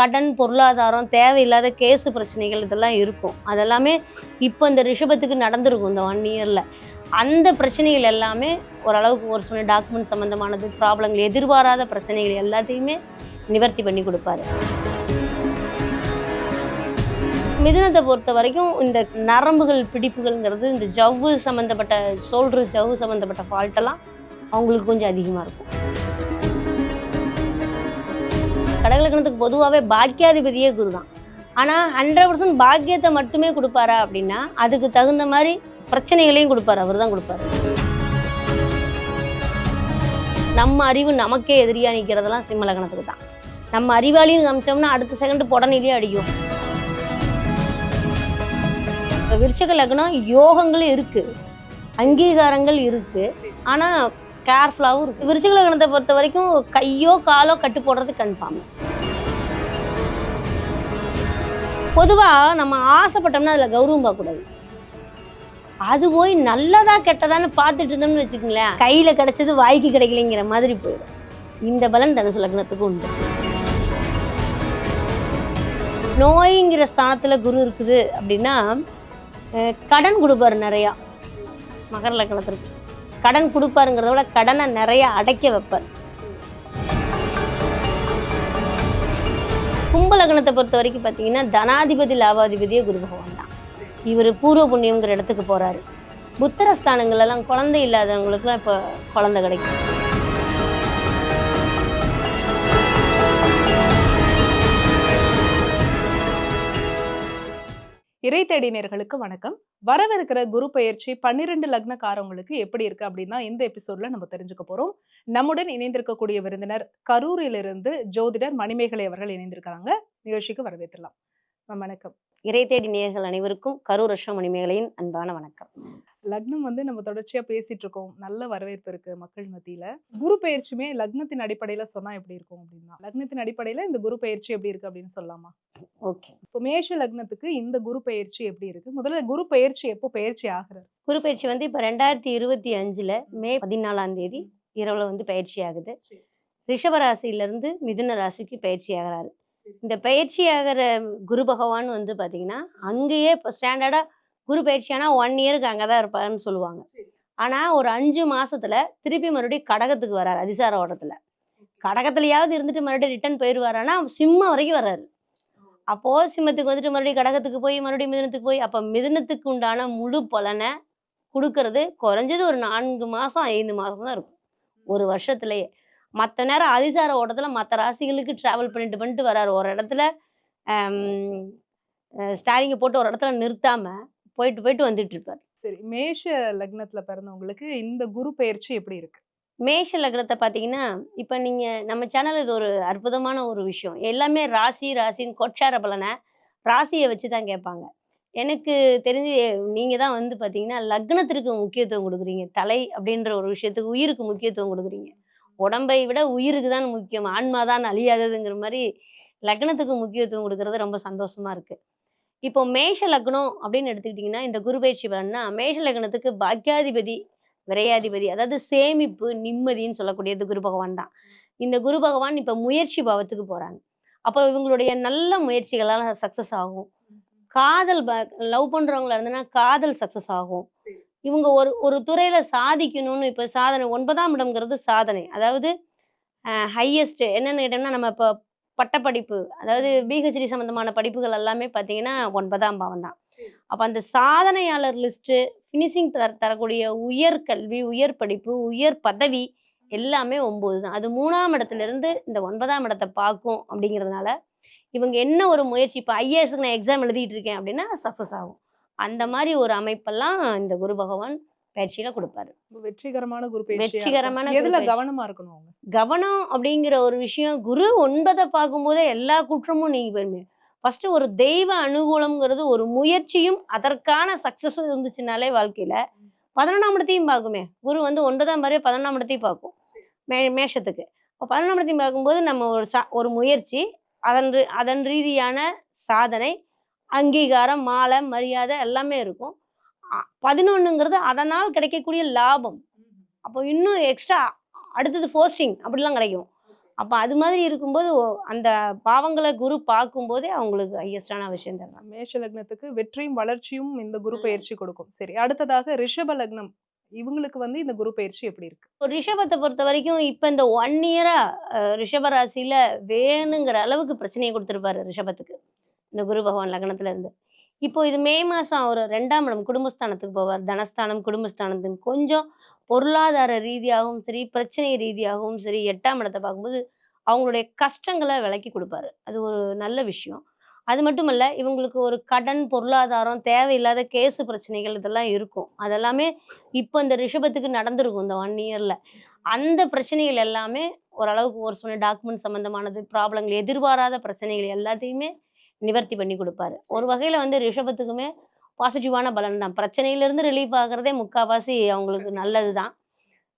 கடன் பொருளாதாரம் தேவையில்லாத கேஸு பிரச்சனைகள் இதெல்லாம் இருக்கும். அதெல்லாமே இப்போ இந்த ரிஷபத்துக்கு நடந்திருக்கும் இந்த ஒன் இயரில் அந்த பிரச்சனைகள் எல்லாமே ஓரளவுக்கு ஒரு சில டாக்குமெண்ட் சம்மந்தமானது ப்ராப்ளங்கள் எதிர்பாராத பிரச்சனைகள் எல்லாத்தையுமே நிவர்த்தி பண்ணி கொடுப்பாரு. மிதுனத்தை பொறுத்த வரைக்கும் இந்த நரம்புகள் பிடிப்புகள்ங்கிறது இந்த ஜவ்வு சம்மந்தப்பட்ட சோல்ட்ரு ஜவ்வு சம்மந்தப்பட்ட ஃபால்ட்டெல்லாம் அவங்களுக்கு கொஞ்சம் அதிகமாக இருக்கும். கடகலக்கணத்துக்கு பொதுவாகவே பாக்கியாதிபதியே குரு தான் ஆனால் ஹண்ட்ரட் பர்சன்ட் பாக்கியத்தை மட்டுமே கொடுப்பாரா அப்படின்னா அதுக்கு தகுந்த மாதிரி பிரச்சனைகளையும் கொடுப்பாரு அவர் தான் கொடுப்பாரு. நம்ம அறிவு நமக்கே எதிரியா நிற்கிறதெல்லாம் சிம்மலக்கணத்துக்கு தான். நம்ம அறிவாளியும் காமிச்சோம்னா அடுத்த செகண்ட் புடனிலேயே அடிக்கும். இப்போ விருச்சக லக்னம் யோகங்களும் இருக்கு அங்கீகாரங்கள் இருக்கு. ஆனா கேர்ஃபுல்லாகவும் இருக்கு. விருச்சிக லக்னத்தை பொறுத்த வரைக்கும் கையோ காலோ கட்டு போடுறது கன்ஃபார்ம் பொதுவாக நம்ம ஆசைப்பட்டோம்னா அதில் கௌரவம் பார்க்கக்கூடாது. அது போய் நல்லதா கெட்டதான்னு பார்த்துட்டு இருந்தோம்னு வச்சுக்கோங்களேன் கையில் கிடைச்சது வாய்க்கு கிடைக்கலைங்கிற மாதிரி போயிடும். இந்த பலன் தனுசு லக்னத்துக்கு உண்டு. நோய்ங்கிற ஸ்தானத்தில் குரு இருக்குது அப்படின்னா கடன் கொடுப்பாரு நிறையா. மகர லக்னத்திற்கு. கடன் கொடுப்பாருங்கிறத விட கடனை நிறைய அடைக்க வைப்பார். கும்பலகணத்தை பொறுத்த வரைக்கும் பார்த்தீங்கன்னா தனாதிபதி லாபாதிபதியே குரு பகவான் தான். இவர் பூர்வ புண்ணியங்கிற இடத்துக்கு போறாரு. புத்திரஸ்தானங்கள் எல்லாம் குழந்தை இல்லாதவங்களுக்குலாம் இப்போ குழந்தை கிடைக்கும். இறை தேடினர்களுக்கு வணக்கம். வரவிருக்கிற குரு பெயர்ச்சி பன்னிரெண்டு லக்னக்காரவங்களுக்கு எப்படி இருக்கு அப்படின்னா இந்த எபிசோட்ல நம்ம தெரிஞ்சுக்க போறோம். நம்முடன் இணைந்திருக்கக்கூடிய விருந்தினர் கரூரிலிருந்து ஜோதிடர் மணிமேகலை அவர்கள் இணைந்திருக்கிறாங்க. நிகழ்ச்சிக்கு வரவேற்றலாம் வணக்கம். இறை தேடி நேயர்கள் அனைவருக்கும் கரூர் அஸ்வ மணிமேகலையின் அன்பான வணக்கம். லக்னம் வந்து நம்ம தொடர்ச்சியா பேசிட்டு இருக்கோம். நல்ல வரவேற்பு இருக்கு மக்கள் மத்தியில. குரு பெயர்ச்சியுமே லக்னத்தின் அடிப்படையில சொன்னா எப்படி இருக்கும் அப்படின்னா லக்னத்தின் அடிப்படையில இந்த குரு பெயர்ச்சி எப்படி இருக்கு அப்படின்னு சொல்லலாமா? ஓகே. இப்போ மேஷ லக்னத்துக்கு இந்த குரு பெயர்ச்சி எப்படி இருக்கு? முதல்ல குரு பெயர்ச்சி எப்போ பெயர்ச்சி ஆகுறது குரு பயிற்சி வந்து இப்போ ரெண்டாயிரத்தி இருபத்தி அஞ்சுல மே. பதினாலாம் தேதி இரவுல வந்து பயிற்சி ஆகுது. ரிஷப ராசியிலிருந்து மிதுன ராசிக்கு பயிற்சி ஆகிறாரு. இந்த பயிற்சி ஆகிற குரு பகவான் வந்து பாத்தீங்கன்னா அங்கேயே இப்போ ஸ்டாண்டர்டா குரு பயிற்சியானா ஒன் இயருக்கு அங்கே தான் இருப்பாருன்னு சொல்லுவாங்க. சரி. ஆனா ஒரு அஞ்சு மாசத்துல திருப்பி மறுபடியும் கடகத்துக்கு வராரு அதிசார ஓட்டத்துல. கடகத்துலயாவது இருந்துட்டு மறுபடியும் ரிட்டர்ன் போயிடுவாரானா சிம்மம் வரைக்கும் வர்றாரு அப்போ சிம்மத்துக்கு வந்துட்டு மறுபடியும் கடகத்துக்கு போய் மறுபடியும் மிதுனத்துக்கு போய் அப்ப மிதுனத்துக்கு உண்டான முழு பலனை கொடுக்கறது குறைஞ்சது ஒரு நான்கு மாசம் ஐந்து மாசம் தான் இருக்கும் ஒரு வருஷத்துலயே. மற்ற நேரம் அதிசார ஓட்டத்துல மற்ற ராசிகளுக்கு டிராவல் பண்ணிட்டு பண்ணிட்டு வராரு. ஒரு இடத்துல ஸ்டாரிங்கை போட்டு ஒரு இடத்துல நிறுத்தாம போயிட்டு போயிட்டு வந்துட்டு இருப்பார். சரி மேஷ லக்னத்துல பிறந்தவங்களுக்கு இந்த குரு பெயர்ச்சி எப்படி இருக்கு? மேஷ லக்னத்தை பார்த்தீங்கன்னா இப்போ நீங்கள் நம்ம சேனல் இது ஒரு அற்புதமான ஒரு விஷயம். எல்லாமே ராசி ராசின்னு கொட்சார பலனை ராசியை வச்சு தான் கேட்பாங்க. எனக்கு தெரிஞ்சு நீங்கள் தான் வந்து பார்த்தீங்கன்னா லக்னத்திற்கு முக்கியத்துவம் கொடுக்குறீங்க. தலை அப்படின்ற ஒரு விஷயத்துக்கு உயிருக்கு முக்கியத்துவம் கொடுக்குறீங்க. உடம்பை விட உயிருக்கு தான் முக்கியம். ஆன்மா தான் அழியாததுங்கிற மாதிரி லக்னத்துக்கு முக்கியத்துவம் கொடுக்கறது ரொம்ப சந்தோஷமா இருக்கு. இப்போ மேஷ லக்னம் அப்படின்னு எடுத்துக்கிட்டிங்கன்னா இந்த குரு பயிற்சி பலன்னா மேஷ லக்னத்துக்கு பாக்கியாதிபதி விரையாதிபதி அதாவது சேமிப்பு நிம்மதின்னு சொல்லக்கூடியது குரு பகவான் தான். இந்த குரு பகவான் இப்போ முயற்சி பாவத்துக்கு போறாங்க. அப்போ இவங்களுடைய நல்ல முயற்சிகளால் சக்ஸஸ் ஆகும். காதல் லவ் பண்றவங்களா இருந்தனா காதல் சக்ஸஸ் ஆகும். இவங்க ஒரு ஒரு துறையில சாதிக்கணும்னு இப்போ சாதனை ஒன்பதாம் இடம்ங்கிறது சாதனை. அதாவது ஹையஸ்ட் என்னன்னு கேட்டோம்னா நம்ம இப்போ பட்டப்படிப்பு அதாவது பிஹெச்டி சம்பந்தமான படிப்புகள் எல்லாமே பார்த்தீங்கன்னா ஒன்பதாம் பாவம் தான். அப்போ அந்த சாதனையாளர் லிஸ்ட்டு ஃபினிஷிங் தர தரக்கூடிய உயர் கல்வி உயர் படிப்பு உயர் பதவி எல்லாமே ஒம்பது தான். அது மூணாம் இடத்துல இருந்து இந்த ஒன்பதாம் இடத்தை பார்க்கும் அப்படிங்கிறதுனால இவங்க என்ன ஒரு முயற்சி? இப்போ ஐஏஎஸ்க்கு நான் எக்ஸாம் எழுதிட்டு இருக்கேன் அப்படின்னா சக்ஸஸ் ஆகும். அந்த மாதிரி ஒரு அமைப்பெல்லாம் இந்த குரு பகவான் பயிற்சியில கொடுப்பாரு. வெற்றிகரமான குரு. வெற்றிகரமான குரு எதுல. கவனமா இருக்கணும் கவனம் அப்படிங்கிற ஒரு விஷயம் குரு ஒன்பதை பார்க்கும்போதே எல்லா குற்றமும் நீங்கி போயிருமே. ஃபர்ஸ்ட் ஒரு தெய்வ அனுகூலம்ங்கிறது ஒரு முயற்சியும் அதற்கான சக்சஸும் இருந்துச்சுனாலே வாழ்க்கையில பதினொன்றாம் இடத்தையும் பார்க்குமே. குரு வந்து ஒன்பதாம் பாரு பதினொன்றாம் இடத்தையும் பார்க்கும். மே மேஷத்துக்கு. இப்போ பதினொன்றாம் இடத்தையும் பார்க்கும்போது நம்ம ஒரு சா ஒரு முயற்சி அதன் அதன் ரீதியான சாதனை அங்கீகாரம் மாலை மரியாதை எல்லாமே இருக்கும். பதினொன்றுங்கிறது அதனால் கிடைக்கக்கூடிய லாபம். அப்போ இன்னும் எக்ஸ்ட்ரா அடுத்தது போஸ்டிங் அப்படிலாம் கிடைக்கும். அப்ப அது மாதிரி இருக்கும்போது அந்த பாவங்களை குரு பார்க்கும்போதே அவங்களுக்கு ஹையஸ்டான விஷயம் தரலாம் மேஷ லக்னத்துக்கு வெற்றியும் வளர்ச்சியும் இந்த குரு பயிற்சி கொடுக்கும். சரி அடுத்ததாக ரிஷப லக்னம். இவங்களுக்கு வந்து இந்த குரு பயிற்சி எப்படி இருக்கு? இப்போ ரிஷபத்தை பொறுத்த வரைக்கும் இப்போ இந்த ஒன் இயரா ரிஷப ராசியில வேணுங்கிற அளவுக்கு பிரச்சனையை கொடுத்துருப்பாரு ரிஷபத்துக்கு. இந்த குரு பகவான் லக்னத்துல இருந்து. இப்போ இது மே மாசம் அவர் ரெண்டாம் இடம் குடும்பஸ்தானத்துக்கு போவார். தனஸ்தானம் குடும்பஸ்தானத்துக்கு கொஞ்சம் பொருளாதார ரீதியாகவும் சரி பிரச்சனை ரீதியாகவும் சரி எட்டாம் இடத்தை பார்க்கும்போது அவங்களுடைய கஷ்டங்களை விலக்கி கொடுப்பாரு. அது ஒரு நல்ல விஷயம். அது மட்டும் இல்லை இவங்களுக்கு ஒரு கடன் பொருளாதாரம் தேவையில்லாத கேஸு பிரச்சனைகள் இதெல்லாம் இருக்கும். அதெல்லாமே இப்போ இந்த ரிஷபத்துக்கு நடந்திருக்கும் இந்த ஒன் இயர்ல அந்த பிரச்சனைகள் எல்லாமே ஓரளவுக்கு ஒரு சொன்ன டாக்குமெண்ட் சம்பந்தமானது ப்ராப்ளங்கள் எதிர்பாராத பிரச்சனைகள் எல்லாத்தையுமே நிவர்த்தி பண்ணி கொடுப்பாரு. ஒரு வகையில வந்து ரிஷபத்துக்குமே பாசிட்டிவான பலன் தான் பிரச்சனையிலிருந்து ரிலீஃப் ஆகுறதே முக்காவாசி அவங்களுக்கு நல்லது தான்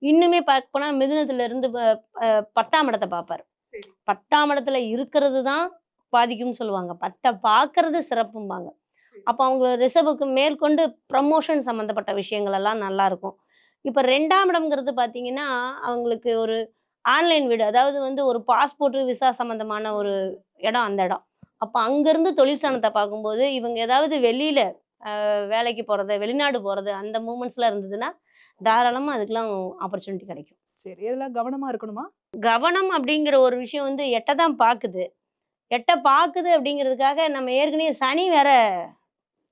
இன்னுமே பார்க்க போனா மிதுனத்துல இருந்து ப- அஹ் பத்தாம் இடத்தை பார்ப்பாரு பத்தாம் இடத்துல இருக்கிறது தான் பாதிக்கும்னு சொல்லுவாங்க. பத்தை பார்க்கறது சிறப்பும்பாங்க. அப்போ அவங்க ரிசர்வுக்கு மேற்கொண்டு ப்ரமோஷன் சம்மந்தப்பட்ட விஷயங்கள் எல்லாம் நல்லா இருக்கும் இப்போ ரெண்டாம் இடம்ங்கிறது பார்த்தீங்கன்னா அவங்களுக்கு ஒரு ஆன்லைன் வீடு அதாவது வந்து ஒரு பாஸ்போர்ட் விசா சம்மந்தமான ஒரு இடம் அந்த இடம். அப்போ அங்கேருந்து தொழிற்சானத்தை பார்க்கும்போது இவங்க ஏதாவது வெளியில வேலைக்கு போகிறது வெளிநாடு போகிறது அந்த மூமெண்ட்ஸ்லாம் இருந்ததுன்னா தாராளமாக அதுக்கெல்லாம் ஆப்பர்ச்சுனிட்டி கிடைக்கும். சரி. இதெல்லாம் கவனமா இருக்கணுமா? கவனம் அப்படிங்கிற ஒரு விஷயம் வந்து எட்டை தான் பார்க்குது எட்டை பார்க்குது அப்படிங்கிறதுக்காக நம்ம ஏற்கனவே சனி வேற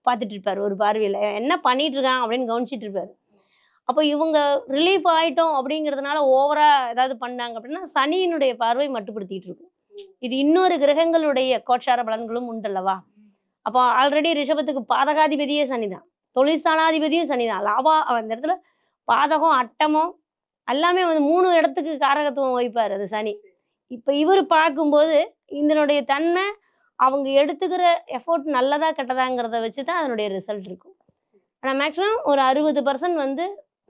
பார்த்துட்டு இருப்பாரு ஒரு பார்வையில். என்ன பண்ணிட்டு இருக்கான் அப்படின்னு கவனிச்சிட்டு இருப்பாரு. அப்போ இவங்க ரிலீஃப் ஆயிட்டோம் அப்படிங்கிறதுனால ஓவரா ஏதாவது பண்ணாங்க அப்படின்னா சனியினுடைய பார்வை மட்டுப்படுத்திட்டு இருக்கும். இது இன்னொரு கிரகங்களுடைய கோட்சார பலன்களும் உண்டல்லவா? அப்போ ஆல்ரெடி ரிஷபத்துக்கு பாதகாதிபதியே சனிதான். தொழிற்சாலாதிபதியும் தொழிற்சானாதிபதியும் சனி லாபா அந்த இடத்துல பாதகம் அட்டமும் எல்லாமே வந்து மூணு இடத்துக்கு காரகத்துவம் வைப்பார் அது சனி. இப்போ இவர் பார்க்கும்போது இதனுடைய தன்மை அவங்க எடுத்துக்கிற எஃபோர்ட் நல்லதா கெட்டதாங்கிறத வச்சு தான் அதனுடைய ரிசல்ட் இருக்கும். ஆனால் மேக்ஸிமம் ஒரு அறுபது பர்சன்ட் வந்து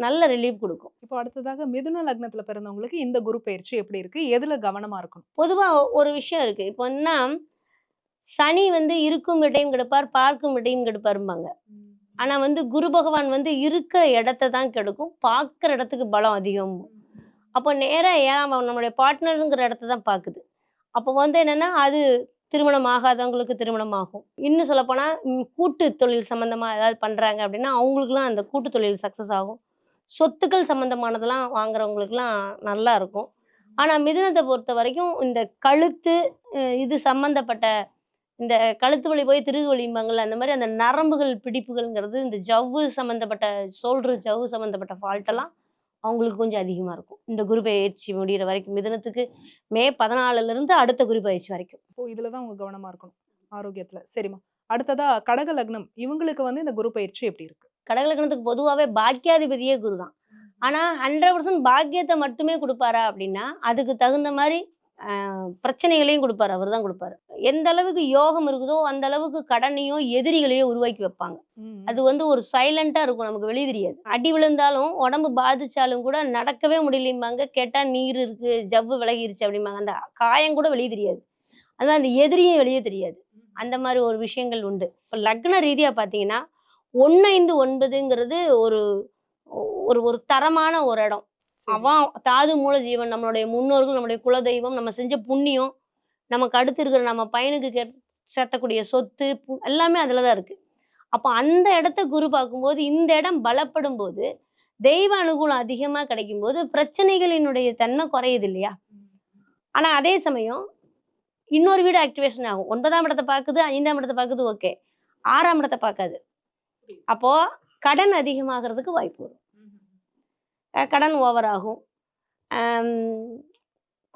நல்ல ரிலீஃப் கொடுக்கும். இப்போ அடுத்ததாக மிதுன லக்னத்துல பிறந்தவங்களுக்கு இந்த குரு பயிற்சி எப்படி இருக்கு? எதுல கவனமா இருக்கணும்? பொதுவாக ஒரு விஷயம் இருக்கு. இப்போ என்ன சனி வந்து இருக்கும் விடையும் கெடுப்பார் பார்க்கும் விடையும் கெடுப்பாரும்பாங்க. ஆனா வந்து குரு பகவான் வந்து இருக்கிற இடத்த தான் கெடுக்கும். பார்க்குற இடத்துக்கு பலம் அதிகம். அப்போ நேரா ஏன் அவன் நம்மளுடைய பார்ட்னருங்கிற இடத்த தான் பார்க்குது. அப்போ வந்து என்னன்னா அது திருமணம் ஆகாதவங்களுக்கு திருமணம் ஆகும். இன்னும் சொல்லப்போனால் கூட்டு தொழில் சம்மந்தமாக ஏதாவது பண்ணுறாங்க அப்படின்னா அவங்களுக்குலாம் அந்த கூட்டு தொழில் சக்ஸஸ் ஆகும். சொத்துக்கள் சம்மந்தமானதெல்லாம் வாங்குறவங்களுக்குலாம் நல்லா இருக்கும். ஆனால் மிதுனத்தை பொறுத்த வரைக்கும் இந்த கழுத்து இது சம்மந்தப்பட்ட இந்த கழுத்து வலி போய் திருகு வலிம்பாங்கள்ல அந்த மாதிரி அந்த நரம்புகள் பிடிப்புகள்ங்கிறது இந்த ஜவ்வு சம்மந்தப்பட்ட சோல்ட்ரு ஜவ்வு சம்மந்தப்பட்ட ஃபால்ட்டெல்லாம் அவங்களுக்கு கொஞ்சம் அதிகமாக இருக்கும். இந்த குரு பயிற்சி முடிகிற வரைக்கும் மிதுனத்துக்கு மே பதினாலுலேருந்து அடுத்த குரு பயிற்சி வரைக்கும். இதில் தான் அவங்க கவனமாக இருக்கணும் ஆரோக்கியத்தில். சரிம்மா. அடுத்ததா கடக லக்னம் இவங்களுக்கு வந்து இந்த குரு பயிற்சி எப்படி இருக்கு? கடகலக்கணத்துக்கு பொதுவாகவே பாக்கியாதிபதியே குரு தான் ஆனால் ஹண்ட்ரட் பர்சன்ட் பாக்கியத்தை மட்டுமே கொடுப்பாரா அப்படின்னா அதுக்கு தகுந்த மாதிரி ஆஹ், பிரச்சனைகளையும் கொடுப்பாரு அவர் தான் கொடுப்பாரு. எந்த அளவுக்கு யோகம் இருக்குதோ அந்த அளவுக்கு கடனையோ எதிரிகளையோ உருவாக்கி வைப்பாங்க. அது வந்து ஒரு சைலண்டா இருக்கும் நமக்கு வெளியே தெரியாது. அடி விழுந்தாலும் உடம்பு பாதிச்சாலும் கூட நடக்கவே முடியலைம்பாங்க. கேட்டா நீர் இருக்கு ஜவ்வு விலகிருச்சு அப்படிம்பாங்க. அந்த காயம் கூட வெளியே தெரியாது. அது மாதிரி அந்த எதிரியும் வெளியே தெரியாது. அந்த மாதிரி ஒரு விஷயங்கள் உண்டு. இப்போ லக்ன ரீதியா பார்த்தீங்கன்னா ஒன்று ஐந்து ஒன்பதுங்கிறது ஒரு ஒரு ஒரு தரமான ஒரு இடம். அவன் தாது மூல ஜீவன் நம்மளுடைய முன்னோர்கள் நம்மளுடைய குலதெய்வம் நம்ம செஞ்ச புண்ணியம் நமக்கு அடுத்து இருக்கிற நம்ம பையனுக்கு கே சேர்த்தக்கூடிய சொத்து எல்லாமே அதில் தான் இருக்கு. அப்போ அந்த இடத்த குரு பார்க்கும்போது இந்த இடம் பலப்படும் போது தெய்வ அனுகூலம் அதிகமாக கிடைக்கும் போது பிரச்சனைகளினுடைய தன்மை குறையுது இல்லையா? ஆனால் அதே சமயம் இன்னொரு வீடு ஆக்டிவேஷன் ஆகும். ஒன்பதாம் இடத்தை பார்க்குது ஐந்தாம் இடத்தை பார்க்குது ஓகே ஆறாம் இடத்தை பார்க்காது. அப்போ கடன் அதிகமாகிறதுக்கு வாய்ப்பு வரும். கடன் ஓவர் ஆகும்.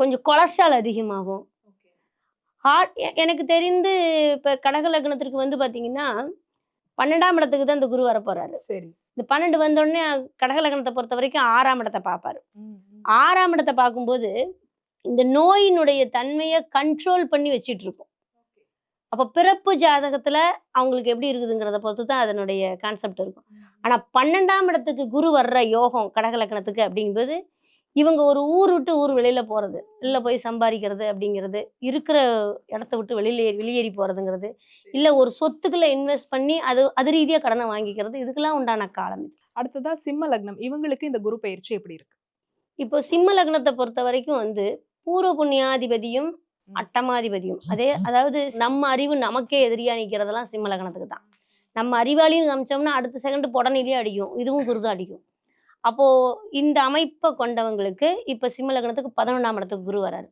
கொஞ்சம் கொலஸ்ட்ரால் அதிகமாகும். ஹார்ட் எனக்கு தெரிந்து இப்போ கடக லக்னத்திற்கு வந்து பார்த்தீங்கன்னா பன்னெண்டாம் இடத்துக்கு தான் இந்த குரு வர போறாரு. சரி. இந்த பன்னெண்டு வந்த உடனே கடக லக்னத்தை பொறுத்த வரைக்கும் ஆறாம் இடத்தை பார்ப்பாரு. ஆறாம் இடத்தை பார்க்கும்போது இந்த நோயினுடைய தன்மையை கண்ட்ரோல் பண்ணி வச்சிட்டு இருக்கும். அப்போ பிறப்பு ஜாதகத்துல அவங்களுக்கு எப்படி இருக்குதுங்கிறத பொறுத்து தான் அதனுடைய கான்செப்ட் இருக்கும் ஆனா பன்னெண்டாம் இடத்துக்கு குரு வர்ற யோகம் கடக லக்னத்துக்கு அப்படிங்கும்போது இவங்க ஒரு ஊர் விட்டு ஊர் வெளியில போறது இல்ல போய் சம்பாதிக்கிறது அப்படிங்கிறது இருக்கிற இடத்த விட்டு வெளியில வெளியேறி போறதுங்கிறது இல்ல ஒரு சொத்துக்களை இன்வெஸ்ட் பண்ணி அது அது ரீதியா கடனை வாங்கிக்கிறது இதுக்கெல்லாம் உண்டான காலம் இது. அடுத்ததா சிம்ம லக்னம் இவங்களுக்கு இந்த குரு பயிற்சி எப்படி இருக்கு இப்போ சிம்ம லக்னத்தை பொறுத்த வரைக்கும் வந்து பூர்வ புண்ணியாதிபதியும். அட்டமாதிபதியும். அதே அதாவது நம்ம அறிவு நமக்கே எதிரியா நிக்கிறதெல்லாம் சிம்ம லக்னத்துக்கு தான் நம்ம அறிவாளின்னு காமிச்சோம்னா அடுத்த செகண்ட் புடனிலேயே அடிக்கும். இதுவும் குருதான் அடிக்கும். அப்போ இந்த அமைப்பை கொண்டவங்களுக்கு இப்ப சிம்ம லக்னத்துக்கு பதினொன்றாம் இடத்துக்கு குரு வராரு.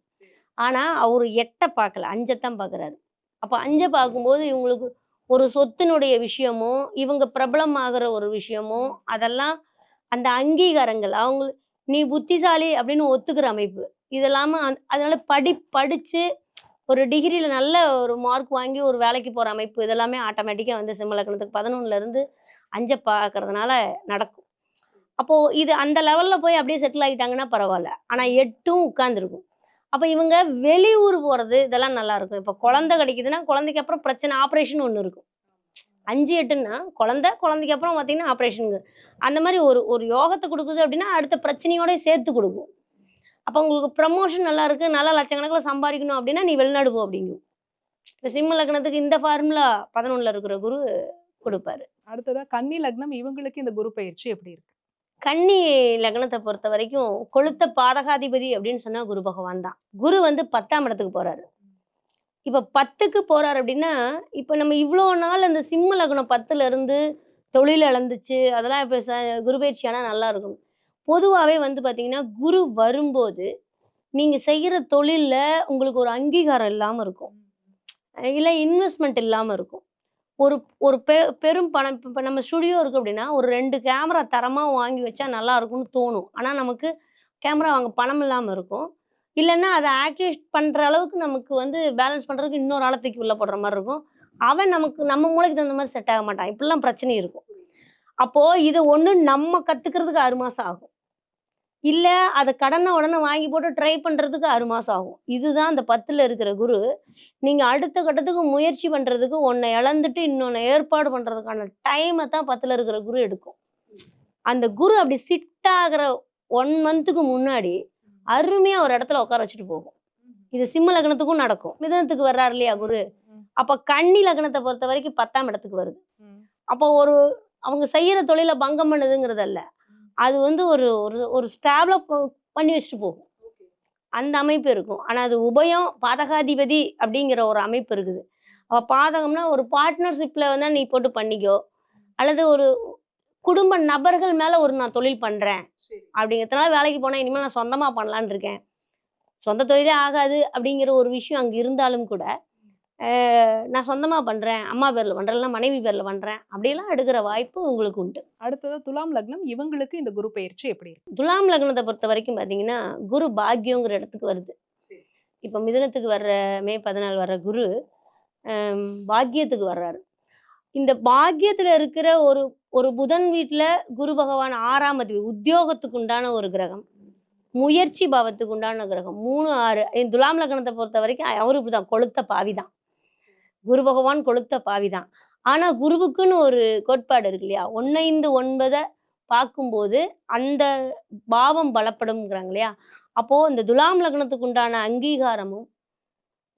ஆனா அவர் எட்டை பார்க்கல அஞ்சைத்தான் பார்க்கறாரு. அப்போ அஞ்சை பார்க்கும்போது இவங்களுக்கு ஒரு சொத்தினுடைய விஷயமோ இவங்க பிரபலம் ஆகிற ஒரு விஷயமோ அதெல்லாம் அந்த அங்கீகாரங்கள் அவங்க நீ புத்திசாலி அப்படின்னு ஒத்துக்கிற அமைப்பு. இதெல்லாம அதனால படி படிச்சு ஒரு டிகிரியில நல்ல ஒரு மார்க் வாங்கி ஒரு வேலைக்கு போற அமைப்பு இதெல்லாமே ஆட்டோமேட்டிக்கா வந்து சிம்மலக்கணத்துக்கு பதினொன்னுல இருந்து அஞ்சை பார்க்கறதுனால நடக்கும். அப்போ இது அந்த லெவல்ல போய் அப்படியே செட்டில் ஆகிட்டாங்கன்னா பரவாயில்ல. ஆனா எட்டும் உட்கார்ந்துருக்கும். அப்ப இவங்க வெளியூர் போறது இதெல்லாம் நல்லா இருக்கும். இப்ப குழந்தை கிடைக்குதுன்னா குழந்தைக்கு அப்புறம் பிரச்சனை ஆப்ரேஷன் ஒண்ணு இருக்கும். அஞ்சு எட்டுன்னா குழந்தை குழந்தைக்கு அப்புறம் பார்த்தீங்கன்னா ஆப்ரேஷனுக்கு அந்த மாதிரி ஒரு ஒரு யோகத்தை கொடுக்குது அப்படின்னா அடுத்த பிரச்சனையோட சேர்த்து கொடுக்கும். அப்போ உங்களுக்கு ப்ரமோஷன் நல்லா இருக்கு நல்லா லட்சக்கணக்கில் சம்பாதிக்கணும் அப்படின்னா நீ வெளிநாடு போ அப்படிங்கும். இப்போ சிம்ம லக்னத்துக்கு இந்த ஃபார்முலா பதினொன்றில் இருக்கிற குரு கொடுப்பாரு. அடுத்ததா கன்னி லக்னம் இவங்களுக்கு இந்த குரு பயிற்சி எப்படி இருக்கு? கன்னி லக்னத்தை பொறுத்த வரைக்கும் கொளுத்த பாதகாதிபதி அப்படின்னு சொன்னா குரு பகவான் தான். குரு வந்து பத்தாம் இடத்துக்கு போறாரு. இப்ப பத்துக்கு போறாரு அப்படின்னா இப்ப நம்ம இவ்வளோ நாள் அந்த சிம்ம லக்னம் பத்துல இருந்து தொழில் இழந்துச்சு அதெல்லாம் இப்ப குரு பயிற்சி ஆனா நல்லா இருக்கும் பொதுவாகவே வந்து பார்த்தீங்கன்னா குரு வரும்போது நீங்கள் செய்கிற தொழிலில் உங்களுக்கு ஒரு அங்கீகாரம் இல்லாமல் இருக்கும். இல்லை இன்வெஸ்ட்மெண்ட் இல்லாமல் இருக்கும். ஒரு ஒரு பெ பெரும் பணம் இப்போ நம்ம ஸ்டுடியோ இருக்குது அப்படின்னா ஒரு ரெண்டு கேமரா தரமாக வாங்கி வச்சா நல்லா இருக்கும்னு தோணும். ஆனால் நமக்கு கேமரா வாங்க பணம் இல்லாமல் இருக்கும். இல்லைன்னா அதை ஆக்டிவேட் பண்ணுற அளவுக்கு நமக்கு வந்து பேலன்ஸ் பண்ணுறதுக்கு இன்னொரு ஆளை தூக்கி உள்ள போடுற மாதிரி இருக்கும். அவன் நமக்கு நம்ம மூளைக்கு தகுந்த மாதிரி செட் ஆக மாட்டான். இப்படிலாம் பிரச்சனை இருக்கும். அப்போது இது ஒன்று நம்ம கற்றுக்கிறதுக்கு ஆறு மாதம் ஆகும். இல்ல அதை கடனை உடனே வாங்கி போட்டு ட்ரை பண்றதுக்கு ஆறு மாசம் ஆகும். இதுதான் அந்த பத்துல இருக்கிற குரு. நீங்க அடுத்த கட்டத்துக்கு முயற்சி பண்றதுக்கு ஒன்னை இழந்துட்டு இன்னொன்னு ஏற்பாடு பண்றதுக்கான டைமை தான் பத்துல இருக்கிற குரு எடுக்கும். அந்த குரு அப்படி சிட் ஆகிற ஒன் மந்த்துக்கு முன்னாடி அருமையா ஒரு இடத்துல உட்கார வச்சுட்டு போகும். இது சிம்ம லக்னத்துக்கும் நடக்கும். மிதனத்துக்கு வர்றாரு இல்லையா குரு? அப்ப கன்னி லக்னத்தை பொறுத்த வரைக்கும் பத்தாம் இடத்துக்கு வருது. அப்போ ஒரு அவங்க செய்யற தொழிலை பங்கம் பண்ணுதுங்கிறது அல்ல அது வந்து ஒரு ஒரு ஒரு ஸ்டாப்ல பண்ணி வச்சுட்டு போகும். அந்த அமைப்பு இருக்கும். ஆனா அது உபயம் பாதகாதிபதி அப்படிங்கிற ஒரு அமைப்பு இருக்குது. அப்ப பாதகம்னா ஒரு பார்ட்னர்ஷிப்ல வந்து நீ போட்டு பண்ணிக்கோ. அல்லது ஒரு குடும்ப நபர்கள் மேல ஒரு நான் தொழில் பண்றேன். அப்படிங்கிறதுனால வேலைக்கு போனா இனிமேல் நான் சொந்தமா பண்ணலான்னு இருக்கேன். சொந்த தொழிலே ஆகாது அப்படிங்கிற ஒரு விஷயம் அங்க இருந்தாலும் கூட நான் சொந்தமா பண்றேன் அம்மா பேர்ல இல்லைன்னா மனைவி பேர்ல பண்றேன் அப்படியெல்லாம் எடுக்கிற வாய்ப்பு உங்களுக்கு உண்டு. அடுத்ததா துலாம் லக்னம் இவங்களுக்கு இந்த குரு பயிற்சி எப்படி இருக்கு? துலாம் லக்னத்தை பொறுத்த வரைக்கும் பாத்தீங்கன்னா குரு பாக்கியங்கிற இடத்துக்கு வருது. இப்போ மிதுனத்துக்கு வர்ற மே பதினாலு வர்ற குரு பாக்கியத்துக்கு வர்றாரு. இந்த பாக்கியத்துல இருக்கிற ஒரு ஒரு புதன் வீட்டுல குரு பகவான் ஆறாம் அதிபதி உத்தியோகத்துக்கு உண்டான ஒரு கிரகம் முயற்சி பாவத்துக்கு உண்டான கிரகம் மூணு ஆறு துலாம் லக்னத்தை பொறுத்த வரைக்கும் அவரு இப்படிதான் கொளுத்த பாவிதான். குரு பகவான் கொளுத்த பாவிதான். ஆனா குருவுக்குன்னு ஒரு கோட்பாடு இருக்கு இல்லையா? ஒன்னைந்து ஒன்பதை பார்க்கும்போது அந்த பாவம் பலப்படும்ங்கிறாங்க இல்லையா? அப்போ இந்த துலாம் லக்னத்துக்கு உண்டான அங்கீகாரமும்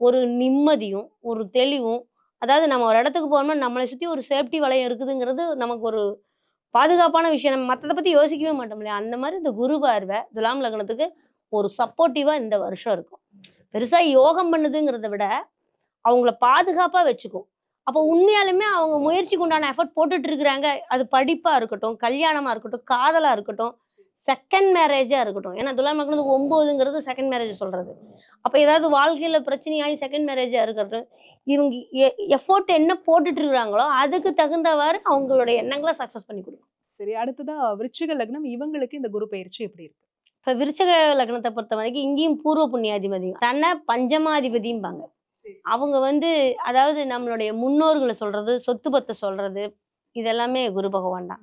ஒரு நிம்மதியும் ஒரு தெளிவும் அதாவது நம்ம ஒரு இடத்துக்கு போறோம்னா நம்மளை சுற்றி ஒரு சேஃப்டி வளையம் இருக்குதுங்கிறது நமக்கு ஒரு பாதுகாப்பான விஷயம். நம்ம மற்றதை பற்றி யோசிக்கவே மாட்டோம் இல்லையா? அந்த மாதிரி இந்த குரு பார்வை துலாம் லக்னத்துக்கு ஒரு சப்போர்ட்டிவாக இந்த வருஷம் இருக்கும். பெருசாக யோகம் பண்ணுதுங்கிறத விட அவங்கள பாதுகாப்பா வச்சுக்கும். அப்போ உண்மையாலுமே அவங்க முயற்சிக்கு உண்டான எஃபர்ட் போட்டுட்டு இருக்கிறாங்க. அது படிப்பா இருக்கட்டும் கல்யாணமா இருக்கட்டும் காதலா இருக்கட்டும் செகண்ட் மேரேஜா இருக்கட்டும். ஏன்னா துலாம் லக்னத்துக்கு ஒன்பதுங்கிறது செகண்ட் மேரேஜ் சொல்றது. அப்ப ஏதாவது வாழ்க்கையில பிரச்சனையாகி செகண்ட் மேரேஜா இருக்கட்டும் இவங்க எஃபோர்ட் என்ன போட்டுட்டு இருக்கிறாங்களோ அதுக்கு தகுந்தவாறு அவங்களோட எண்ணங்களை சக்சஸ் பண்ணி கொடுக்கும். சரி அடுத்ததா விருச்சிக லக்னம் இவங்களுக்கு இந்த குரு பயிற்சி எப்படி இருக்கு? இப்ப விருச்சக லக்னத்தை பொறுத்த வரைக்கும் இங்கேயும் பூர்வ புண்ணியாதிபதியும் தன்னை பஞ்சமாதிபதிம்பாங்க அவங்க வந்து அதாவது நம்மளுடைய முன்னோர்களை சொல்றது சொத்து பத்தை சொல்றது இதெல்லாமே குரு பகவான் தான்.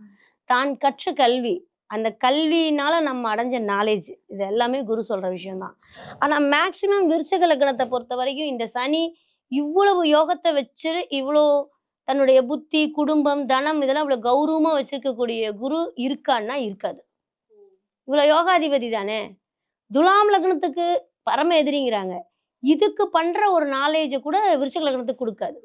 தான் கற்ற கல்வி அந்த கல்வியினால நம்ம அடைஞ்ச நாலேஜ் இது எல்லாமே குரு சொல்ற விஷயம்தான் ஆனா மேக்சிமம் விருச்சக லக்னத்தை பொறுத்த வரைக்கும் இந்த சனி இவ்வளவு யோகத்தை வச்சு இவ்வளோ தன்னுடைய புத்தி குடும்பம் தனம் இதெல்லாம் இவ்வளவு கௌரவமா வச்சிருக்கக்கூடிய குரு இருக்கான்னா இருக்காது. இவ்வளவு யோகாதிபதி தானே. துலாம் லக்னத்துக்கு பரம எதிரிங்கிறாங்க. இதுக்கு பண்ற ஒரு நாலேஜை கூட விருச்சக லக்னத்துக்கு கொடுக்காது.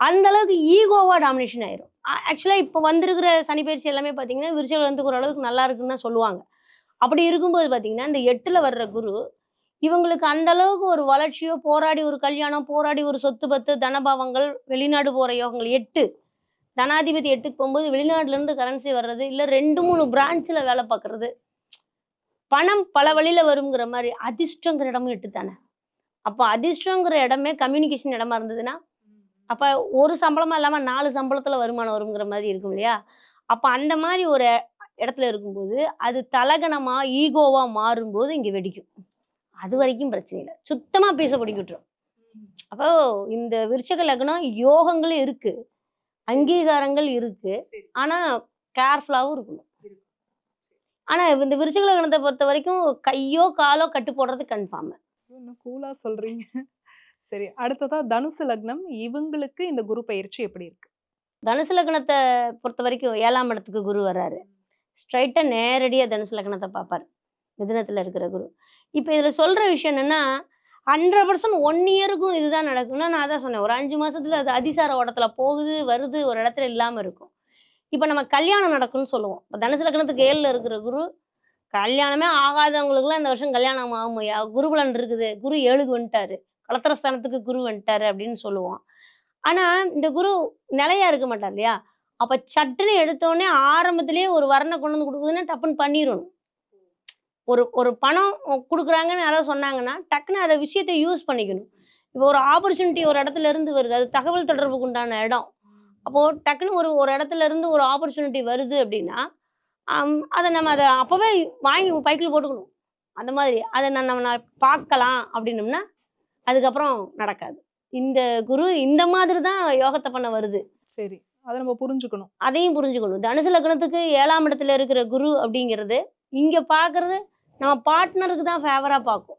அந்த அளவுக்கு ஈகோவா டாமினேஷன் ஆயிரும். ஆக்சுவலா இப்போ வந்திருக்கிற சனி பயிற்சி எல்லாமே பாத்தீங்கன்னா விருச்சக லக்னத்துக்கு ஓரளவுக்கு நல்லா இருக்குன்னு தான் சொல்லுவாங்க. அப்படி இருக்கும்போது பாத்தீங்கன்னா இந்த எட்டுல வர்ற குரு இவங்களுக்கு அந்த அளவுக்கு ஒரு வளர்ச்சியோ போராடி ஒரு கல்யாணம் போராடி ஒரு சொத்து பத்து தனபாவங்கள் வெளிநாடு போற யோகங்கள் எட்டு. தனாதிபதி எட்டுக்கு போகும்போது வெளிநாட்டுல இருந்து கரன்சி வர்றது இல்ல ரெண்டு மூணு பிரான்ச்சில் வேலை பார்க்கறது பணம் பல வழியில வருங்கிற மாதிரி அதிர்ஷ்டங்கிற இடமும் எட்டு தானே அப்போ அதிர்ஷ்டங்கிற இடமே கம்யூனிகேஷன் இடமா இருந்ததுன்னா அப்ப ஒரு சம்பளமா இல்லாம நாலு சம்பளத்துல வருமானம் வருங்கிற மாதிரி இருக்கும் இல்லையா? அப்ப அந்த மாதிரி ஒரு இடத்துல இருக்கும்போது அது தலகணமா ஈகோவா மாறும்போது இங்க வெடிக்கும். அது வரைக்கும் பிரச்சனை இல்லை. சுத்தமா பேச பிடிக்கிட்டுரும். அப்போ இந்த விருச்சக லக்னம் யோகங்களும் இருக்கு. அங்கீகாரங்கள் இருக்கு. ஆனா கேர்ஃபுல்லாவும் இருக்கணும். ஆனா இந்த விருச்சக லக்னத்தை பொறுத்த வரைக்கும் கையோ காலோ கட்டு போடுறது கன்ஃபார்ம் இன்னும் கூலா சொல்கிறீங்க சரி அடுத்ததா தனுசு லக்னம். இவங்களுக்கு இந்த குரு பயிற்சி எப்படி இருக்கு? தனுசு லக்னத்தை பொறுத்த வரைக்கும் ஏழாம் இடத்துக்கு குரு வர்றாரு. ஸ்ட்ரைட்டாக நேரடியாக தனுசு லக்னத்தை பார்ப்பாரு. மிதினத்தில் இருக்கிற குரு. இப்போ இதில் சொல்கிற விஷயம் என்னென்னா ஹண்ட்ரட் பர்சன்ட் ஒன் இயருக்கும் இதுதான் நடக்கும்னா நான் அதான் சொன்னேன். ஒரு அஞ்சு மாதத்தில் அது அதிசார ஓட்டத்தில் போகுது வருது ஒரு இடத்துல இல்லாமல் இருக்கும். இப்போ நம்ம கல்யாணம் நடக்கும்னு சொல்லுவோம். இப்போ தனுசு லக்னத்துக்கு ஏழில் இருக்கிற குரு கல்யாணமே ஆகாதவங்களுக்குலாம் இந்த வருஷம் கல்யாணம் ஆகுமையா குருபலன் இருக்குது குரு ஏழுக்கு வந்துட்டாரு கலத்திரஸ்தானத்துக்கு குரு வந்துட்டாரு அப்படின்னு சொல்லுவோம் ஆனா இந்த குரு நிலையா இருக்க மாட்டார் இல்லையா? அப்ப சட்டுன்னு எடுத்தோடனே ஆரம்பத்திலேயே ஒரு வரனை கொண்டு வந்து கொடுக்குதுன்னா டப்புன்னு பண்ணிடணும் ஒரு ஒரு பணம் கொடுக்குறாங்கன்னு யாராவது சொன்னாங்கன்னா டக்குன்னு அதை விஷயத்தை யூஸ் பண்ணிக்கணும். இப்போ ஒரு ஆப்பர்ச்சுனிட்டி ஒரு இடத்துல இருந்து வருது அது தகவல் தொடர்புக்கு உண்டான இடம். அப்போ டக்குன்னு ஒரு ஒரு இடத்துல இருந்து ஒரு ஆப்பர்ச்சுனிட்டி வருது அப்படின்னா அதை நம்ம அதை அப்பவே வாங்கி பைக்கில் போட்டுக்கணும். அந்த மாதிரி. அதை நான் நம்ம பார்க்கலாம் அப்படின்னோம்னா அதுக்கப்புறம் நடக்காது. இந்த குரு இந்த மாதிரி தான் யோகத்தை பண்ண வருது. சரி. அதை நம்ம புரிஞ்சுக்கணும். அதையும் புரிஞ்சுக்கணும். தனுசு லக்னத்துக்கு ஏழாம் இடத்துல இருக்கிற குரு அப்படிங்கிறது இங்க பார்க்கிறது நம்ம பார்ட்னருக்கு தான் ஃபேவரா பார்க்கும்.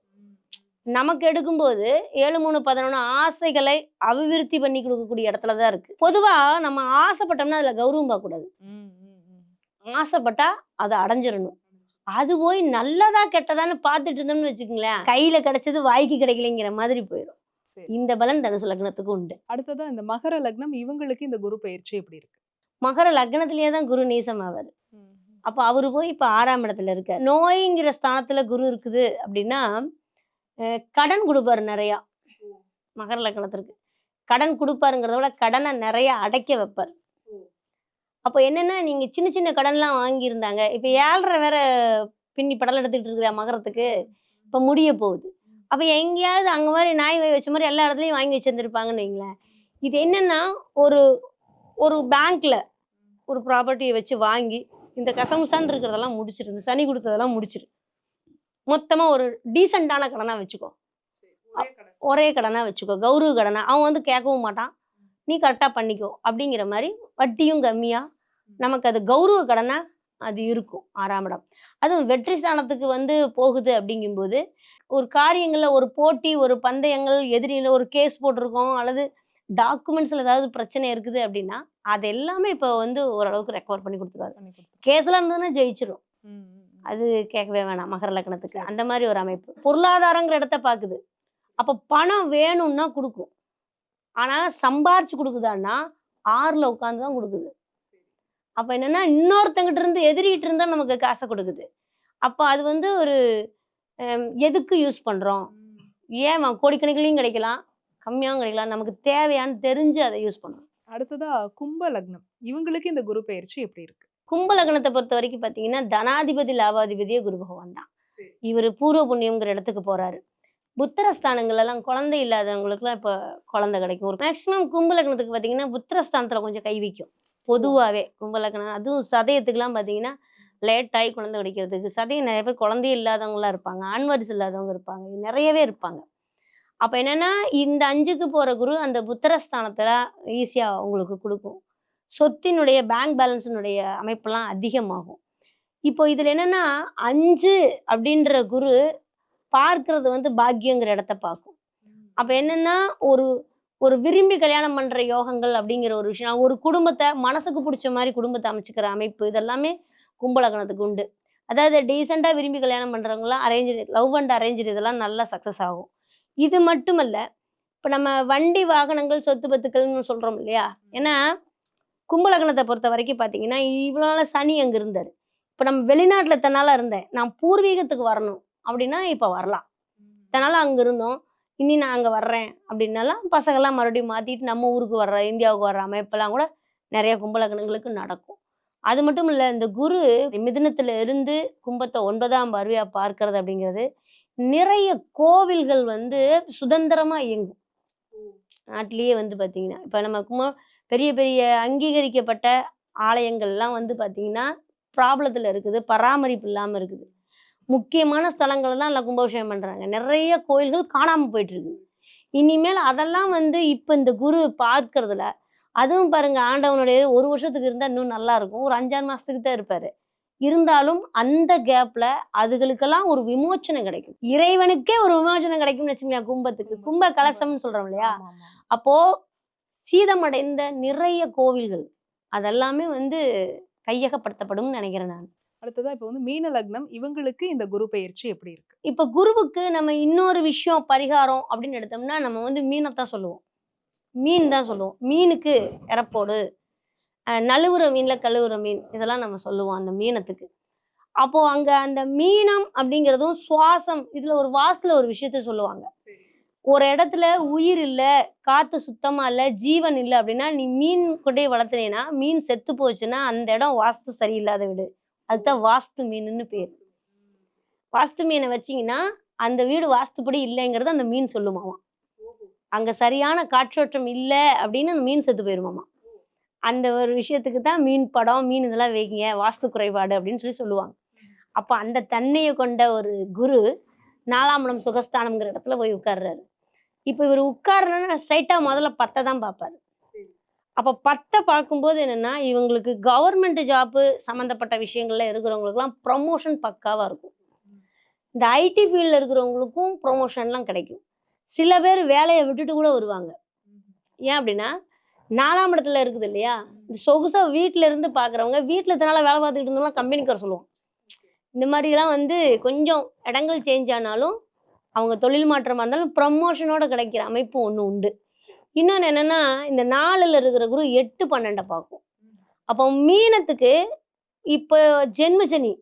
நமக்கு எடுக்கும்போது ஏழு மூணு பதினொன்று ஆசைகளை அபிவிருத்தி பண்ணி கொடுக்கக்கூடிய இடத்துல தான் இருக்கு. பொதுவா நம்ம ஆசைப்பட்டோம்னா அதுல கௌரவம் பார்க்கக்கூடாது. ஆசைப்பட்டா அதை அடைஞ்சிடணும் அது போய் நல்லதா கெட்டதான்னு பார்த்துட்டு இருந்தோம்னு வச்சுக்கோங்களேன் கையில கிடைச்சது வாய்க்கு கிடைக்கலைங்கிற மாதிரி போயிடும். இந்த பலன் தனுசு லக்னத்துக்கு உண்டு. அடுத்ததா இந்த மகர லக்னம் இவங்களுக்கு இந்த குரு பயிற்சி எப்படி இருக்கு? மகர லக்னத்திலேயே தான் குரு நீசமாவார் அப்ப அவரு போய் இப்ப ஆறாம் இடத்துல இருக்கார். நோய்ங்கிற ஸ்தானத்துல குரு இருக்குது அப்படின்னா கடன் கொடுப்பாரு நிறையா. மகர லக்னத்திற்கு. கடன் கொடுப்பாருங்கிறத விட கடனை நிறைய அடைக்க வைப்பார். அப்போ என்னன்னா நீங்க சின்ன சின்ன கடன்லாம் வாங்கியிருந்தாங்க. இப்ப ஏழரை வேற பின்னி படல் எடுத்துக்கிட்டு இருக்கிற மகரத்துக்கு. இப்ப முடிய போகுது. அப்ப எங்கேயாவது அங்க மாதிரி நாய் வாய் வச்ச மாதிரி எல்லா இடத்துலயும் வாங்கி வச்சிருந்துருப்பாங்கன்னு வைங்களேன். இது என்னன்னா ஒரு ஒரு பேங்க்ல ஒரு ப்ராப்பர்ட்டியை வச்சு வாங்கி இந்த கசமுசான் இருக்கிறதெல்லாம் முடிச்சிரு இந்த சனி கொடுத்ததெல்லாம் முடிச்சிரு. மொத்தமா ஒரு டீசெண்டான கடனா வச்சுக்கோ. ஒரே கடனா வச்சுக்கோ. கௌரவ கடனா. அவன் வந்து கேட்கவும் மாட்டான். நீ கரெக்டா பண்ணிக்கோ அப்படிங்கிற மாதிரி வட்டியும் கம்மியா நமக்கு அது கௌரவ கடனா அது இருக்கும் ஆறாம் இடம். அதுவும் வெற்றி ஸ்தானத்துக்கு வந்து போகுது அப்படிங்கும்போது ஒரு காரியங்கள்ல ஒரு போட்டி ஒரு பந்தயங்கள் எதிரியில ஒரு கேஸ் போட்டிருக்கோம் அல்லது டாக்குமெண்ட்ஸ்ல ஏதாவது பிரச்சனை இருக்குது அப்படின்னா அது எல்லாமே இப்போ வந்து ஓரளவுக்கு ரெக்கவர் பண்ணி கொடுத்துருவாரு. கேஸ்லாம் இருந்ததுன்னா ஜெயிச்சிரும். ம், ம், ம். அது கேட்கவே வேணாம் மகர லக்னத்துக்கு. அந்த மாதிரி ஒரு அமைப்பு. பொருளாதாரங்கிற இடத்த பாக்குது அப்ப பணம் வேணும்னா கொடுக்கும். ஆனா சம்பாரிச்சு கொடுக்குதான்னா ஆறுல உட்காந்து தான் கொடுக்குது. அப்ப என்னன்னா இன்னொருத்தங்கிட்ட இருந்து எதிரிகிட்ட இருந்தா நமக்கு காசை கொடுக்குது. அப்ப அது வந்து ஒரு எதுக்கு யூஸ் பண்றோம்? ஏன் கோடிக்கணக்கிலையும் கிடைக்கலாம் கம்மியாகவும் கிடைக்கலாம் நமக்கு தேவையான்னு தெரிஞ்சு அதை யூஸ் பண்றோம் அடுத்ததா கும்ப லக்னம். இவங்களுக்கு இந்த குரு பயிற்சி எப்படி இருக்கு? கும்ப லக்னத்தை பொறுத்த வரைக்கும் பார்த்தீங்கன்னா தனாதிபதி லாபாதிபதியே குரு பகவான் தான். இவர் பூர்வ புண்ணியம்ங்கிற இடத்துக்கு போறாரு. புத்திரஸ்தானங்கள் எல்லாம் குழந்தை இல்லாதவங்களுக்குலாம் இப்போ குழந்தை கிடைக்கும். ஒரு மேக்சிமம் கும்பலக்கணத்துக்கு பார்த்தீங்கன்னா புத்திரஸ்தானத்தில் கொஞ்சம் கை வைக்கும். பொதுவாகவே கும்பலக்கணம் அதுவும் சதயத்துக்குலாம் பார்த்தீங்கன்னா லேட்டாகி குழந்தை கிடைக்கிறதுக்கு. சதயம் நிறைய பேர் குழந்தையே இல்லாதவங்களாம் இருப்பாங்க. ஆண்வாரிசு இல்லாதவங்க இருப்பாங்க. நிறையவே இருப்பாங்க. அப்போ என்னென்னா இந்த அஞ்சுக்கு போகிற குரு அந்த புத்திரஸ்தானத்தில் ஈஸியாக அவங்களுக்கு கொடுக்கும். சொத்தினுடைய பேங்க் பேலன்ஸினுடைய அமைப்பெல்லாம் அதிகமாகும். இப்போ இதில் என்னென்னா அஞ்சு அப்படின்ற குரு பார்க்கிறது வந்து பாக்கியங்கிற இடத்த பார்க்கும். அப்போ என்னன்னா ஒரு ஒரு விரும்பி கல்யாணம் பண்ற யோகங்கள் அப்படிங்கிற ஒரு விஷயம். ஒரு குடும்பத்தை மனசுக்கு பிடிச்ச மாதிரி குடும்பத்தை அமைச்சுக்கிற அமைப்பு இதெல்லாமே கும்பலக்கணத்துக்கு உண்டு. அதாவது டீசெண்டாக விரும்பி கல்யாணம் பண்றவங்கலாம் அரேஞ்ச் லவ் அண்ட் அரேஞ்ச் இதெல்லாம் நல்லா சக்ஸஸ் ஆகும். இது மட்டுமல்ல இப்போ நம்ம வண்டி வாகனங்கள் சொத்து பத்துக்கள்னு சொல்றோம் இல்லையா? ஏன்னா கும்பலக்கணத்தை பொறுத்த வரைக்கும் பார்த்தீங்கன்னா இவ்வளோ நாள் சனி அங்கே இருந்தார். இப்போ நம்ம வெளிநாட்டில் தன்னால இருந்தேன்? நான் பூர்வீகத்துக்கு வரணும். அப்படின்னா இப்போ வரலாம். நாள் அங்கே இருந்தோம். இனி நான் அங்கே வர்றேன் அப்படின்னாலாம் பசங்கள்லாம் மறுபடியும் மாற்றிட்டு நம்ம ஊருக்கு வர்ற இந்தியாவுக்கு வர்ற அமைப்பெல்லாம் கூட நிறைய கும்பலக்கணங்களுக்கு நடக்கும். அது மட்டும் இல்லை இந்த குரு மிதுனத்துல இருந்து கும்பத்தை ஒன்பதாம் பார்வையா பார்க்கறது அப்படிங்கிறது நிறைய கோவில்கள் வந்து சுதந்திரமா இயங்கும். நாட்டிலேயே வந்து பார்த்தீங்கன்னா இப்போ நம்ம கும்ப பெரிய பெரிய அங்கீகரிக்கப்பட்ட ஆலயங்கள்லாம் வந்து பார்த்தீங்கன்னா ப்ராப்ளத்தில் இருக்குது பராமரிப்பு இல்லாமல் இருக்குது. முக்கியமான ஸ்தலங்கள் தான் எல்லாம் கும்பாபிஷேகம் பண்ணுறாங்க நிறைய கோயில்கள் காணாமல் போயிட்டு இருக்குது இனிமேல் அதெல்லாம் வந்து இப்போ இந்த குரு பார்க்கறதுல அதுவும் பாருங்க ஆண்டவனுடைய ஒரு வருஷத்துக்கு இருந்தால் இன்னும் நல்லா இருக்கும். ஒரு அஞ்சாறு மாசத்துக்கு தான் இருப்பாரு. இருந்தாலும் அந்த கேப்ல அதுகளுக்கெல்லாம் ஒரு விமோச்சனம் கிடைக்கும். இறைவனுக்கே ஒரு விமோச்சனம் கிடைக்கும்னு வச்சுங்களேன் கும்பத்துக்கு. கும்ப கலசம்னு சொல்றோம் இல்லையா. அப்போ சீதமடைந்த நிறைய கோவில்கள் அதெல்லாமே வந்து கையகப்படுத்தப்படும் நினைக்கிறேன் நான். அடுத்ததா இப்ப வந்து மீன லக்னம் இவங்களுக்கு இந்த குரு பெயர்ச்சி எப்படி இருக்கு? இப்ப குருவுக்கு நம்ம இன்னொரு விஷயம் பரிகாரம் அப்படின்னு எடுத்தோம்னா நம்ம வந்து மீனைத்தான் சொல்லுவோம். மீன் தான் சொல்லுவோம். மீனுக்கு இறப்போடு நழுவுற மீன்ல கழுவுற மீன் இதெல்லாம் நம்ம சொல்லுவோம் அந்த மீனத்துக்கு. அப்போ அங்க அந்த மீனம் அப்படிங்கிறதும் சுவாசம் இதுல ஒரு வாசல ஒரு விஷயத்த சொல்லுவாங்க. ஒரு இடத்துல உயிர் இல்ல காத்து சுத்தமா இல்ல ஜீவன் இல்ல அப்படின்னா நீ மீன் கொண்டே வளர்த்துனேன்னா மீன் செத்து போச்சுன்னா அந்த இடம் வாஸ்து சரியில்லாத வீடு. அதுதான் வாஸ்து மீனுன்னு பேர். வாஸ்து மீனை வச்சீங்கன்னா அந்த வீடு வாஸ்துப்படி இல்லைங்கிறது அந்த மீன் சொல்லுமாமா. அங்கே சரியான காற்றோட்டம் இல்லை அப்படின்னு அந்த மீன் செத்து போயிருமாமா. அந்த ஒரு விஷயத்துக்கு தான் மீன் படம் மீன் இதெல்லாம் வைங்க வாஸ்து குறைபாடு அப்படின்னு சொல்லி சொல்லுவாங்க. அப்போ அந்த தன்மையை கொண்ட ஒரு குரு நாலாம் இடம் சுகஸ்தானம்ங்கிற இடத்துல போய் உட்கார்றாரு. இப்போ இவர் உட்கார்றனா ஸ்ட்ரைட்டாக முதல்ல பத்தை தான் பார்ப்பாரு. அப்போ பத்தை பார்க்கும்போது என்னென்னா இவங்களுக்கு கவர்மெண்ட் ஜாப்பு சம்மந்தப்பட்ட விஷயங்கள்ல இருக்கிறவங்களுக்குலாம் ப்ரொமோஷன் பக்காவாக இருக்கும். இந்த ஐடி ஃபீல்டில் இருக்கிறவங்களுக்கும் ப்ரொமோஷன்லாம் கிடைக்கும். சில பேர் வேலையை விட்டுட்டு கூட வருவாங்க. ஏன் அப்படின்னா நாலாம் இடத்துல இருக்குது இல்லையா? இந்த சொகுசாக வீட்டில் இருந்து பார்க்குறவங்க வீட்டில் இதனால வேலை பார்த்துக்கிட்டு இருந்தவங்களாம் கம்பெனிக்கு வர சொல்லுவோம் இந்த மாதிரிலாம் வந்து கொஞ்சம் இடங்கள் சேஞ்ச் ஆனாலும் அவங்க தொழில் மாற்றமாக இருந்தாலும் ப்ரமோஷனோட கிடைக்கிற அமைப்பு ஒன்று உண்டு. இன்னொன்று என்னன்னா இந்த நாலில் இருக்கிற குரு எட்டு பன்னெண்டை பார்க்கும். அப்போ மீனத்துக்கு இப்போ ஜென்மச்சனி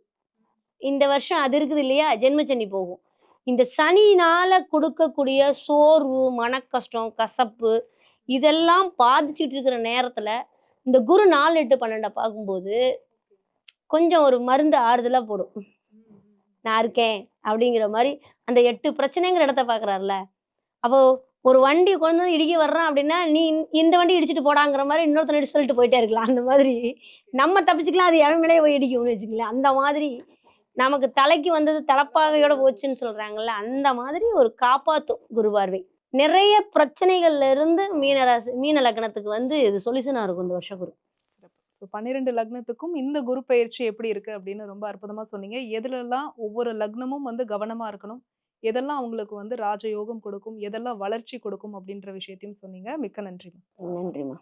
இந்த வருஷம் அது இருக்குது இல்லையா? ஜென்ம சனி போகும். இந்த சனினால கொடுக்கக்கூடிய சோர்வு மனக்கஷ்டம் கசப்பு இதெல்லாம் பாதிச்சுட்டு இருக்கிற நேரத்துல இந்த குரு நாலு எட்டு பன்னெண்டை பார்க்கும்போது கொஞ்சம் ஒரு மருந்து ஆறுதலா போடும். நான் இருக்கேன் அப்படிங்கிற மாதிரி அந்த எட்டு பிரச்சனைங்கிற இடத்த பாக்குறாருல அப்போ ஒரு வண்டி கொண்டு வந்து இடிக்க வர்றான் அப்படின்னா நீ இந்த- இந்த வண்டி இடிச்சிட்டு போடாங்கிற மாதிரி இன்னொருத்தனை இடிச்சு சொல்லிட்டு போயிட்டே இருக்கலாம். அந்த மாதிரி நம்ம தப்பிச்சுக்கலாம் அது எவன் மேலேயே போய் இடிக்கும்னு வச்சுக்கலாம் அந்த மாதிரி நமக்கு தலைக்கு வந்தது தலப்பாகையோட போச்சுன்னு சொல்றாங்கல்ல அந்த மாதிரி ஒரு காப்பாத்தும் குரு பார்வை. நிறைய பிரச்சனைகள்ல இருந்து மீனராசி மீன லக்னத்துக்கு வந்து இது சொல்யூஷனா இருக்கும் இந்த வருஷ குரு. பன்னிரெண்டு லக்னத்துக்கும் இந்த குரு பயிற்சி எப்படி இருக்கு அப்படின்னு ரொம்ப அற்புதமா சொன்னீங்க. எதுலெல்லாம் ஒவ்வொரு லக்னமும் வந்து கவனமா இருக்கணும் எதெல்லாம் அவங்களுக்கு வந்து ராஜயோகம் கொடுக்கும் எதெல்லாம் வளர்ச்சி கொடுக்கும் அப்படின்ற விஷயத்தையும் சொன்னீங்க. மிக்க நன்றிமா நன்றிம்மா.